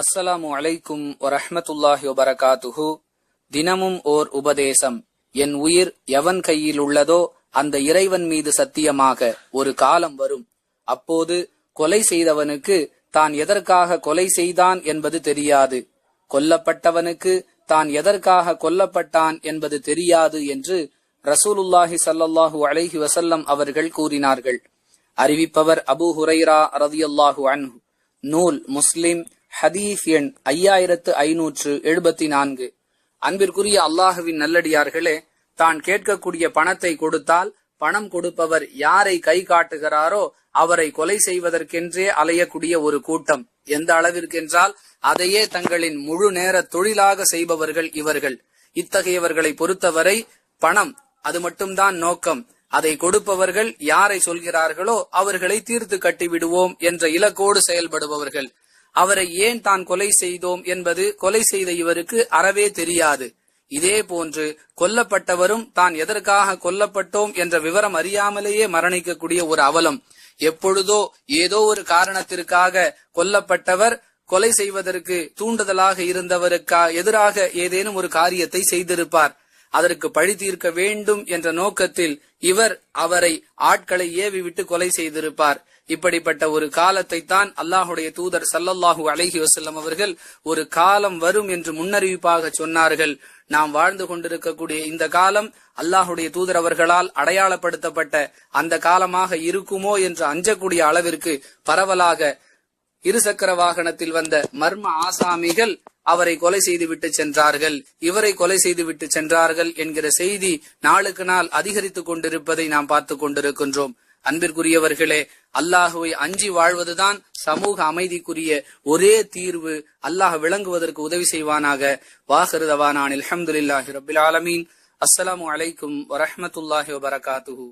அஸ்ஸலாமு அலைக்கும் வரஹமத்துல்லாஹி வபரகாத்துஹு. தினமும் ஓர் உபதேசம். என் உயிர் எவன் கையில் உள்ளதோ அந்த இறைவன் மீது சத்தியமாக ஒரு காலம் வரும். அப்போது கொலை செய்தவனுக்கு தான் எதற்காக கொலை செய்தான் என்பது தெரியாது. கொல்லப்பட்டவனுக்கு தான் எதற்காக கொல்லப்பட்டான் என்பது தெரியாது என்று ரசூலுல்லாஹி சல்லாஹூ அலைஹி வசல்லம் அவர்கள் கூறினார்கள். அறிவிப்பவர் அபூ ஹுரைரா ரதியல்லாஹு அன்ஹு. நூல் முஸ்லிம் ஹதீஸ் எண் ஐயாயிரத்து ஐநூற்று எழுபத்தி நான்கு அன்பிற்குரிய அல்லாஹுவின் நல்லடியார்களே தான் கேட்கக்கூடிய பணத்தை கொடுத்தால் பணம் கொடுப்பவர் யாரை கை காட்டுகிறாரோ அவரை கொலை செய்வதற்கென்றே அலையக்கூடிய ஒரு கூட்டம். எந்த அளவிற்கென்றால் அதையே தங்களின் முழு நேர தொழிலாக செய்பவர்கள் இவர்கள். இத்தகையவர்களை பொறுத்தவரை பணம் அது மட்டும்தான் நோக்கம். அதை கொடுப்பவர்கள் யாரை சொல்கிறார்களோ அவர்களை தீர்த்து கட்டிவிடுவோம் என்ற இலக்கோடு செயல்படுபவர்கள். அவரை ஏன் தான் கொலை செய்தோம் என்பது கொலை செய்த இவருக்கு அறவே தெரியாது. இதே போன்று கொல்லப்பட்டவரும் தான் எதற்காக கொல்லப்பட்டோம் என்ற விவரம் அறியாமலேயே மரணிக்கக்கூடிய ஒரு அவலம். எப்பொழுதோ ஏதோ ஒரு காரணத்திற்காக கொல்லப்பட்டவர் கொலை செய்வதற்கு தூண்டுதலாக இருந்தவருக்கா எதிராக ஏதேனும் ஒரு காரியத்தை செய்திருப்பார். அதற்கு பழி தீர்க்க வேண்டும் என்ற நோக்கத்தில் இவர் அவரை ஆட்களை ஏவி விட்டு கொலை செய்திருப்பார். இப்படிப்பட்ட ஒரு காலத்தை தான் அல்லாஹுடைய தூதர் சல்லல்லாஹு அலைஹி வசல்லம் அவர்கள் ஒரு காலம் வரும் என்று முன்னறிவிப்பாக சொன்னார்கள். நாம் வாழ்ந்து கொண்டிருக்கக்கூடிய இந்த காலம் அல்லாஹுடைய தூதர் அவர்களால் அடையாளப்படுத்தப்பட்ட அந்த காலமாக இருக்குமோ என்று அஞ்சக்கூடிய அளவிற்கு பரவலாக இருசக்கர வாகனத்தில் வந்த மர்ம ஆசாமிகள் அவரை கொலை செய்துவிட்டு சென்றார்கள். இவரை கொலை செய்துவிட்டு சென்றார்கள் என்கிற செய்தி நாளுக்கு நாள் அதிகரித்துக் கொண்டிருப்பதை நாம் பார்த்து கொண்டிருக்கின்றோம். அன்பிற்குரியவர்களே அல்லாஹுவை அஞ்சி வாழ்வதுதான் சமூக அமைதிக்குரிய ஒரே தீர்வு. அல்லாஹ் விளங்குவதற்கு உதவி செய்வானாக. வாஹிருதவானான் அலமதுல்லாஹி ரபில் ஆலமீன். அஸ்ஸலாமு அலைக்கும் வரஹ்மத்துல்லாஹி வபரகாத்துஹு.